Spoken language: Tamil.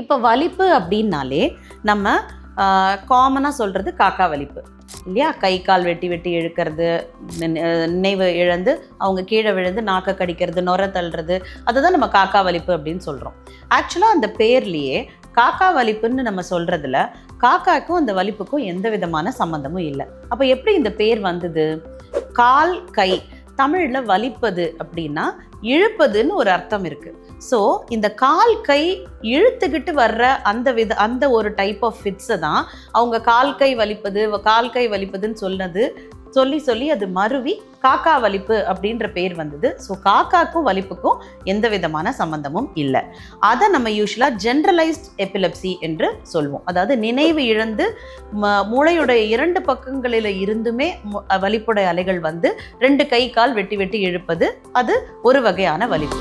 இப்போ வலிப்பு அப்படின்னாலே நம்ம காமனாக சொல்கிறது காக்கா வலிப்பு. இல்லையா? கை கால் வெட்டி வெட்டி இழுக்கிறது நினைவு இழந்து அவங்க கீழே விழுந்து நாக்க கடிக்கிறது நுர தள்ளுறது அதை தான் நம்ம காக்கா வலிப்பு அப்படின்னு சொல்கிறோம் ஆக்சுவலாக அந்த பேர்லேயே காக்கா வலிப்புன்னு நம்ம சொல்கிறதுல காக்காக்கும் அந்த வலிப்புக்கும் எந்த விதமான சம்மந்தமும் இல்லை. அப்போ எப்படி இந்த பேர் வந்தது? கால் கை தமிழில் வலிப்பது அப்படின்னா இழுப்பதுன்னு ஒரு அர்த்தம் இருக்கு. ஸோ இந்த கால் கை இழுத்துக்கிட்டு வர்ற அந்த வித அந்த ஒரு டைப் ஆஃப் ஃபிட்ஸை தான் அவங்க கால் கை வலிப்பது கால் கை வலிப்பதுன்னு சொன்னது சொல்லி சொல்லி அது மருவி காக்கா வலிப்பு அப்படின்ற பேர் வந்தது. ஸோ காக்காக்கும் வலிப்புக்கும் எந்த விதமான சம்பந்தமும் இல்லை. அதை நம்ம யூஸ்வலாக ஜென்ரலைஸ்ட் எபிலப்சி என்று சொல்வோம். அதாவது நினைவு இழந்து ம- மூளையுடைய இரண்டு பக்கங்களில் இருந்துமே வலிப்புடைய அலைகள் வந்து ரெண்டு கை கால் வெட்டி வெட்டி இழுப்பது அது ஒரு வகையான வலிப்பு.